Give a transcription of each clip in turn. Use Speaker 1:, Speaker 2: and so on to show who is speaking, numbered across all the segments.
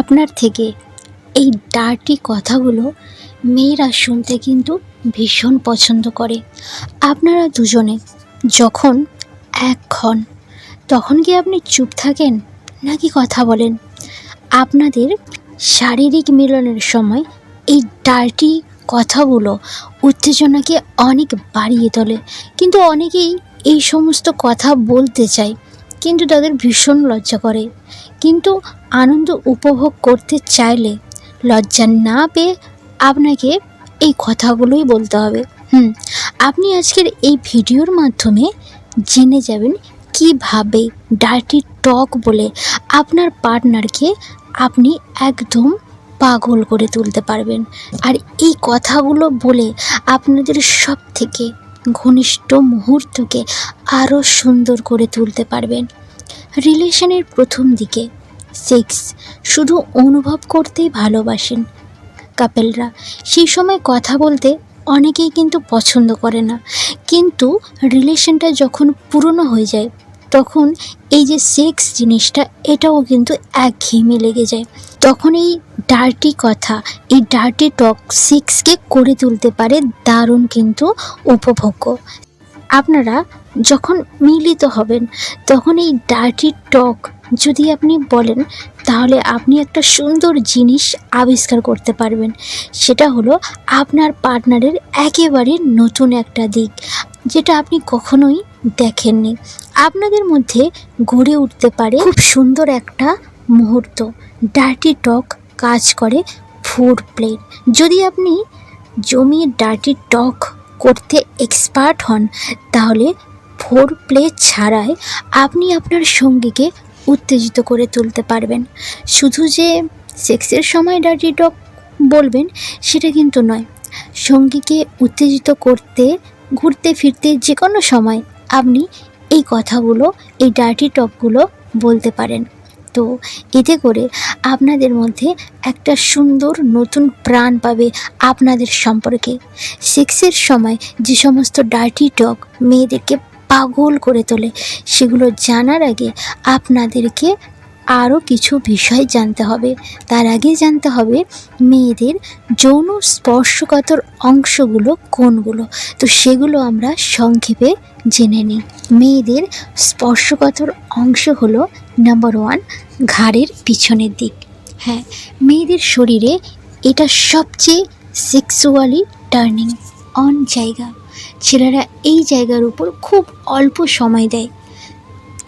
Speaker 1: আপনার থেকে এই ডার্টি কথাগুলো মেয়েরা শুনতে কিন্তু ভীষণ পছন্দ করে। আপনারা দুজনে যখন এক তখন কি আপনি চুপ থাকেন নাকি কথা বলেন? আপনাদের শারীরিক মিলনের সময় এই ডার্টি কথাগুলো উত্তেজনাকে অনেক বাড়িয়ে তোলে। কিন্তু অনেকেই এই সমস্ত কথা বলতে চায়। কিন্তু তাদের ভীষণ লজ্জা করে। কিন্তু আনন্দ উপভোগ করতে চাইলে লজ্জা না পেয়ে আপনাকে এই কথাগুলোই বলতে হবে। হুম, আপনি আজকের এই ভিডিওর মাধ্যমে জেনে যাবেন কীভাবে ডার্টি টক বলে আপনার পার্টনারকে আপনি একদম পাগল করে তুলতে পারবেন। আর এই কথাগুলো বলে আপনাদের সব থেকে ঘনিষ্ঠ মুহূর্তকে আরও সুন্দর করে তুলতে পারবেন। রিলেশনের প্রথম দিকে সেক্স শুধু অনুভব করতেই ভালোবাসেন। কাপেলরা সেই সময় কথা বলতে অনেকেই কিন্তু পছন্দ করে না। কিন্তু রিলেশনটা যখন পুরনো হয়ে যায় তখন এই যে সেক্স জিনিসটা, এটাও কিন্তু একঘেয়েমি লেগে যায়। তখন এই ডার্টি কথা, এই ডার্টি টক সেক্সকে করে তুলতে পারে দারুণ কিন্তু উপভোগ্য। আপনারা যখন মিলিত হবেন, তখন এই ডার্টি টক যদি আপনি বলেন, তাহলে আপনি একটা সুন্দর জিনিস আবিষ্কার করতে পারবেন। সেটা হলো আপনার পার্টনারের একেবারে নতুন একটা দিক, যেটা আপনি কখনোই দেখেননি। আপনাদের মধ্যে গড়ে উঠতে পারে খুব সুন্দর একটা মুহূর্ত। ডার্টি টক কাজ করে ফুড প্লেট যদি আপনি জমিয়ে ডার্টি টক করতে এক্সপার্ট হন, তাহলে ফোর প্লে ছাড়াই আপনি আপনার সঙ্গীকে উত্তেজিত করে তুলতে পারবেন। শুধু যে সেক্সের সময় ডার্টি টক বলবেন, সেটা কিন্তু নয়। সঙ্গীকে উত্তেজিত করতে, ঘুরতে ফিরতে যে কোনো সময় আপনি এই কথাগুলো, এই ডার্টি টপগুলো বলতে পারেন। তো এতে করে আপনাদের মধ্যে একটা সুন্দর নতুন প্রাণ পাবে আপনাদের সম্পর্কে। সেক্সের সময় যে সমস্ত ডার্টি টক মেয়েদেরকে পাগল করে তোলে, সেগুলো জানার আগে আপনাদেরকে আরও কিছু বিষয় জানতে হবে। তার আগে জানতে হবে মেয়েদের যৌন স্পর্শকাতর অংশগুলো কোনগুলো? তো সেগুলো আমরা সংক্ষেপে জেনে নিই। মেয়েদের স্পর্শকাতর অংশ হলো নাম্বার ওয়ান ঘাড়ের পিছনের দিক। হ্যাঁ মেয়েদের শরীরে এটা সবচেয়ে সেক্সুয়ালি টার্নিং অন জায়গা। ছেলেরা এই জায়গার উপর খুব অল্প সময় দেয়।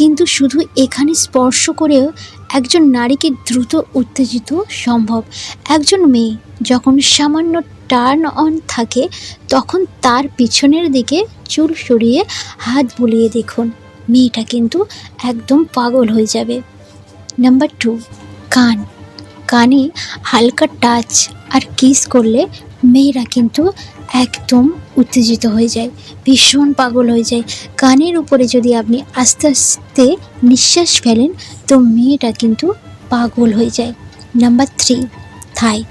Speaker 1: কিন্তু শুধু এখানে স্পর্শ করেও একজন নারীকে দ্রুত উত্তেজিত সম্ভব। একজন মেয়ে যখন সামান্য টার্ন অন থাকে, তখন তার পিছনের দিকে চুল সরিয়ে হাত বুলিয়ে দেখুন। মেয়েটা কিন্তু একদম পাগল হয়ে যাবে। নাম্বার টু, কান। কানে হালকা টাচ আর কিস করলে মেয়েরা কিন্তু একদম উত্তেজিত হয়ে যায়, ভীষণ পাগল হয়ে যায়। কানের উপরে যদি আপনি আস্তে আস্তে নিঃশ্বাস ফেলেন, তো মেয়েটা কিন্তু পাগল হয়ে যায়। Number three thigh.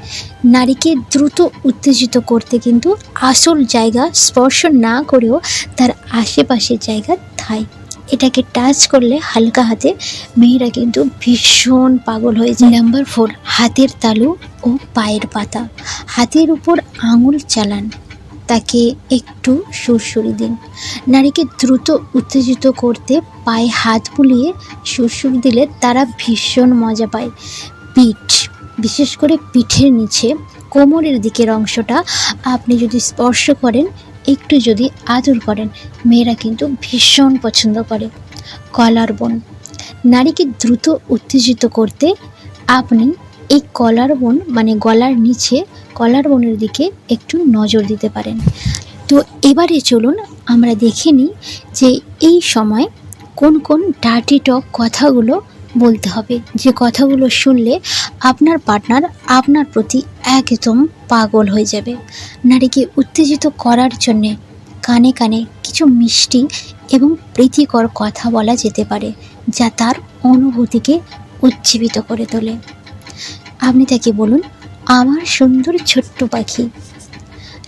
Speaker 1: নারীকে দ্রুত উত্তেজিত করতে কিন্তু আসল জায়গা স্পর্শ না করেও তার আশেপাশের জায়গা থাই। এটাকে টাচ করলে হালকা হাতে মেয়েরা কিন্তু ভীষণ পাগল হয়ে যায়। নাম্বার ফোর হাতের তালু ও পায়ের পাতা। হাতের উপর আঙুল চালান। তাকে একটু সুরসুরি দিন। নারীকে দ্রুত উত্তেজিত করতে পায়ে হাত বুলিয়ে সুরসুর দিলে তারা ভীষণ মজা পায়। পিঠ, বিশেষ করে পিঠের নিচে কোমরের দিকের অংশটা আপনি যদি স্পর্শ করেন, একটু যদি আদর করেন, মেয়েরা কিন্তু ভীষণ পছন্দ করে। কলার বোন, নারীকে দ্রুত উত্তেজিত করতে আপনি এই কলার বোন মানে গলার নিচে কলার বোনের দিকে একটু নজর দিতে পারেন। তো এবারে চলুন আমরা দেখে নিই যে এই সময় কোন কোন ডার্টি টক কথাগুলো বলতে হবে। যে কথাগুলো শুনলে আপনার পার্টনার আপনার প্রতি একদম পাগল হয়ে যাবে। নারীকে উত্তেজিত করার জন্যে কানে কানে কিছু মিষ্টি এবং প্রীতিকর কথা বলা যেতে পারে, যা তার অনুভূতিকে উজ্জীবিত করে তোলে। আপনি তাকে বলুন, আমার সুন্দর ছোট্ট পাখি।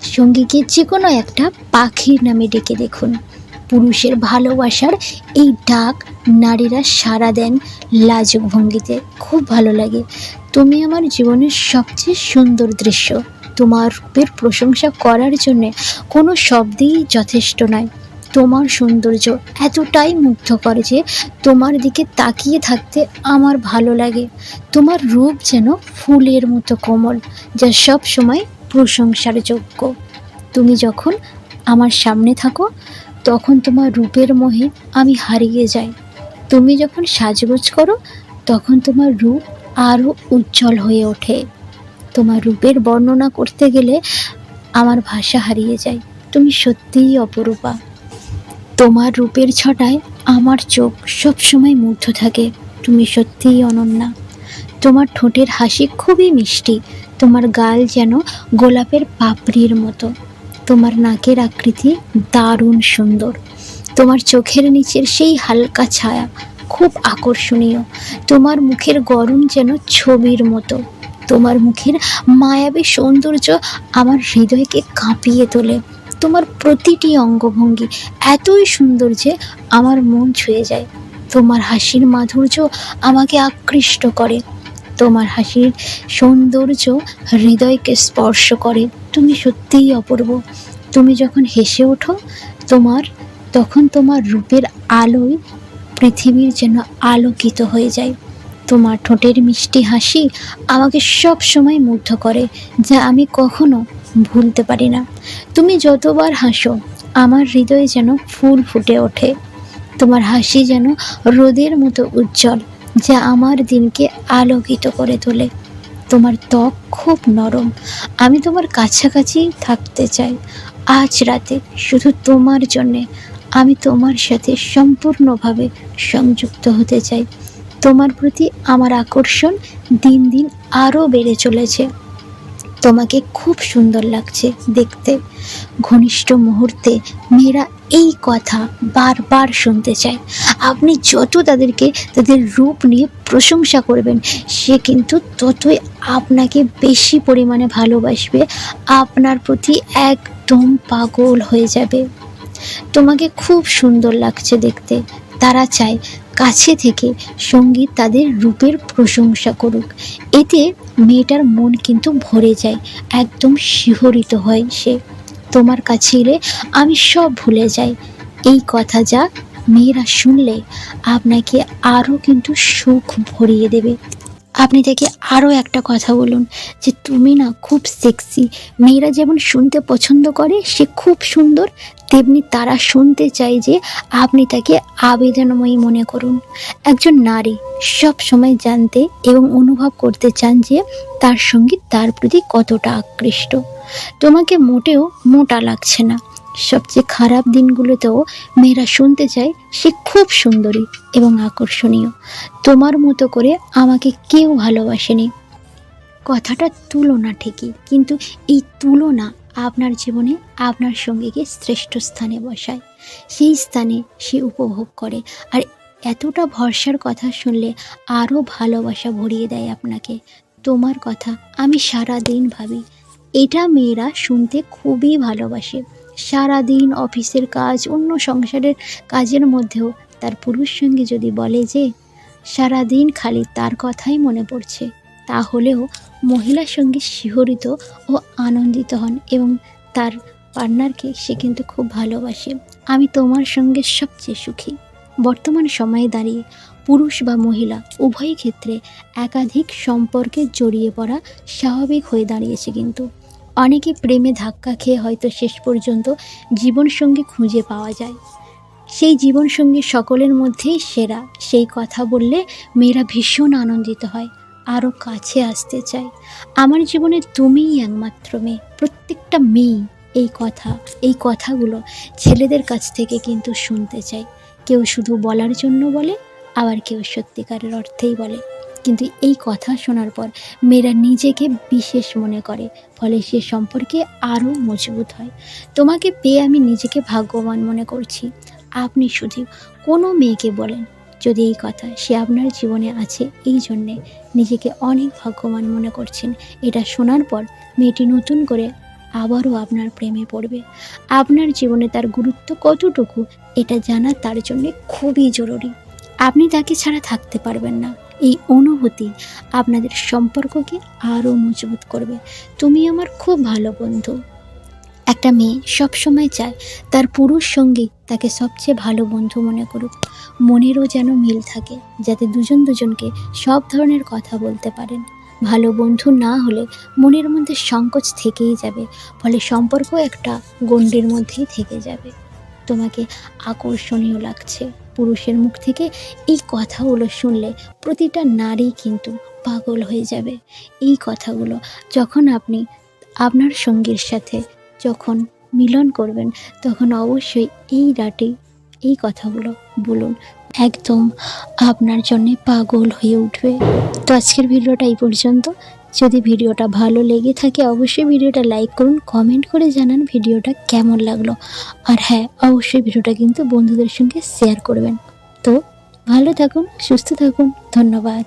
Speaker 1: সঙ্গীকে যে কোনো একটা পাখির নামে ডেকে দেখুন। পুরুষের ভালোবাসার এই ডাক নারীরা সাড়া দেন লাজুক ভঙ্গিতে। খুব ভালো লাগে। তুমি আমার জীবনের সবচেয়ে সুন্দর দৃশ্য। তোমার রূপের প্রশংসা করার জন্যে কোনো শব্দই যথেষ্ট নয়। তোমার সৌন্দর্য এতটাই মুগ্ধ করে যে তোমার দিকে তাকিয়ে থাকতে আমার ভালো লাগে। তোমার রূপ যেন ফুলের মতো কোমল, যা সব সময় প্রশংসার যোগ্য। তুমি যখন আমার সামনে থাকো, তখন তোমার রূপের মোহে আমি হারিয়ে যাই। তুমি যখন সাজগোজ করো, তখন তোমার রূপ আরও উজ্জ্বল হয়ে ওঠে। তোমার রূপের বর্ণনা করতে গেলে আমার ভাষা হারিয়ে যায়। তুমি সত্যিই অপরূপা। তোমার রূপের ছটায় আমার চোখ সবসময় মুগ্ধ থাকে। তুমি সত্যিই অনন্যা। তোমার ঠোঁটের হাসি খুবই মিষ্টি। তোমার গাল যেন গোলাপের পাপড়ির মতো। তোমার নাকের আকৃতি দারুণ সুন্দর। তোমার চোখের নিচের সেই হালকা ছায়া খুব আকর্ষণীয়। তোমার মুখের গরম যেন ছবির মতো। তোমার মুখের মায়াবী সৌন্দর্য আমার হৃদয়কে কাঁপিয়ে তোলে। তোমার প্রতিটি অঙ্গভঙ্গি এতই সুন্দর যে আমার মন ছুঁয়ে যায়। তোমার হাসির মাধুর্য আমাকে আকৃষ্ট করে। তোমার হাসির সৌন্দর্য হৃদয়কে স্পর্শ করে। তুমি সত্যিই অপূর্ব। তুমি যখন হেসে ওঠো, তোমার, তখন তোমার রূপের আলোয় পৃথিবীর যেন আলোকিত হয়ে যায়। তোমার ঠোঁটের মিষ্টি হাসি আমাকে সব সময় মুগ্ধ করে, যা আমি কখনো ভুলতে পারি না। তুমি যতবার হাসো, আমার হৃদয়ে যেন ফুল ফুটে ওঠে। তোমার হাসি যেন রোদের মতো উজ্জ্বল, যা আমার দিনকে আলোকিত করে তোলে। তোমার ত্বক খুব নরম, আমি তোমার কাছাকাছি থাকতে চাই। আজ রাতে শুধু তোমার জন্যে আমি তোমার সাথে সম্পূর্ণভাবে সংযুক্ত হতে চাই। তোমার প্রতি আমার আকর্ষণ দিন দিন আরও বেড়ে চলেছে। তোমাকে খুব সুন্দর লাগছে দেখতে। ঘনিষ্ঠ মুহূর্তে মেয়েরা এই কথা বারবার শুনতে চায়। আপনি যত তাদেরকে তাদের রূপ নিয়ে প্রশংসা করবেন, সে কিন্তু ততই আপনাকে বেশি পরিমাণে ভালোবাসবে। আপনার প্রতি একদম পাগল হয়ে যাবে। তোমাকে খুব সুন্দর লাগছে দেখতে। তারা চায় কাছে থেকে সংগীত তাদের রূপের প্রশংসা করুক। এতে মেয়েটার মন কিন্তু ভরে যায়, একদম শিহরিত হয় সে। তোমার কাছে এলে আমি সব ভুলে যাই। এই কথা যা মেয়েরা শুনলে, আপনাকে আরও কিন্তু সুখ ভরিয়ে দেবে। আপনি তাকে আরও একটা কথা বলুন যে তুমি না খুব সেক্সি মেয়েরা যেমন শুনতে পছন্দ করে, সে খুব সুন্দর। তেমনি তারা শুনতে চায় যে আপনি তাকে আবেদনময়ী মনে করুন। একজন নারী সব সময় জানতে এবং অনুভব করতে চান যে তার সংগীত তার প্রতি কতটা আকৃষ্ট। তোমাকে মোটেও মোটা লাগছে না। সবচেয়ে খারাপ দিনগুলোতেও মেয়েরা শুনতে চায় সে খুব সুন্দরী এবং আকর্ষণীয়। তোমার মতো করে আমাকে কেউ ভালোবাসেনি। কথাটা তুলনা ঠিকই, কিন্তু এই তুলনা আপনার জীবনে আপনার সঙ্গীকে শ্রেষ্ঠ স্থানে বসায়। সেই স্থানে সে উপভোগ করে। আর এতটা ভরসার কথা শুনলে আরও ভালোবাসা ভরিয়ে দেয় আপনাকে। তোমার কথা আমি সারা দিন ভাবি। এটা মেয়েরা শুনতে খুবই ভালোবাসে। সারা দিন অফিসের কাজ, অন্য সংসারের কাজের মধ্যেও তার পুরুষ সঙ্গে যদি বলে যে সারা দিন খালি তার কথাই মনে পড়ছে, তাহলেও মহিলার সঙ্গে শিহরিত ও আনন্দিত হন এবং তার পার্টনারকে সে কিন্তু খুব ভালোবাসে। আমি তোমার সঙ্গে সবচেয়ে সুখী। বর্তমান সময়ে দাঁড়িয়ে পুরুষ বা মহিলা উভয় ক্ষেত্রে একাধিক সম্পর্কে জড়িয়ে পড়া স্বাভাবিক হয়ে দাঁড়িয়েছে কিন্তু। অনেকে প্রেমে ধাক্কা খেয়ে হয়তো শেষ পর্যন্ত জীবনসঙ্গী খুঁজে পাওয়া যায়। সেই জীবনসঙ্গী সকলের মধ্যেই সেরা। সেই কথা বললে মেয়েরা ভীষণ আনন্দিত হয় আরও কাছে আসতে চায়। আমার জীবনে তুমিই একমাত্র মেয়ে, প্রত্যেকটা মেয়ে এই কথা, এই কথাগুলো ছেলেদের কাছ থেকে কিন্তু শুনতে চায়। কেউ শুধু বলার জন্য বলে, আবার কেউ সত্যিকারের অর্থেই বলে। কিন্তু এই কথা শোনার পর মেয়েরা নিজেকে বিশেষ মনে করে, ফলে সে সম্পর্কে আরও মজবুত হয়। তোমাকে পেয়ে আমি নিজেকে ভাগ্যবান মনে করছি। আপনি শুধু কোনো মেয়েকে বলেন, যদি এই কথা সে আপনার জীবনে আছে, এই জন্যে নিজেকে অনেক ভাগ্যবান মনে করছেন। এটা শোনার পর মেয়েটি নতুন করে আবারও আপনার প্রেমে পড়বে। আপনার জীবনে তার গুরুত্ব কতটুকু, এটা জানা তার জন্য খুবই জরুরি। আপনি তাকে ছাড়া থাকতে পারবেন না। এই অনুভূতি আপনাদের সম্পর্ককে আরও মজবুত করবে। তুমি আমার খুব ভালো বন্ধু। একটা মেয়ে সবসময় চায় তার পুরুষ সঙ্গী তাকে সবচেয়ে ভালো বন্ধু মনে করুক। মনেরও যেন মিল থাকে, যাতে দুজন দুজনকে সব ধরনের কথা বলতে পারেন। ভালো বন্ধু না হলে মনের মধ্যে সংকোচ থেকেই যাবে, ফলে সম্পর্ক একটা গণ্ডির মধ্যেই থেকে যাবে। তোমাকে আকর্ষণীয় লাগছে। পুরুষের মুখ থেকে এই কথাগুলো শুনলে প্রতিটা নারী কিন্তু পাগল হয়ে যাবে। এই কথাগুলো যখন আপনি আপনার সঙ্গীর সাথে যখন মিলন করবেন, তখন অবশ্যই এই রাতে এই কথাগুলো বলুন। একদম আপনার জন্যে পাগল হয়ে উঠবে। তো আজকের ভিডিওটা এই পর্যন্ত। যদি ভিডিওটা ভালো লেগে থাকে অবশ্যই ভিডিওটা লাইক করুন কমেন্ট করে জানান ভিডিওটা কেমন লাগল। আর হ্যাঁ অবশ্যই ভিডিওটা কিন্তু বন্ধুদের সঙ্গে শেয়ার করবেন। তো ভালো থাকুন, সুস্থ থাকুন, ধন্যবাদ।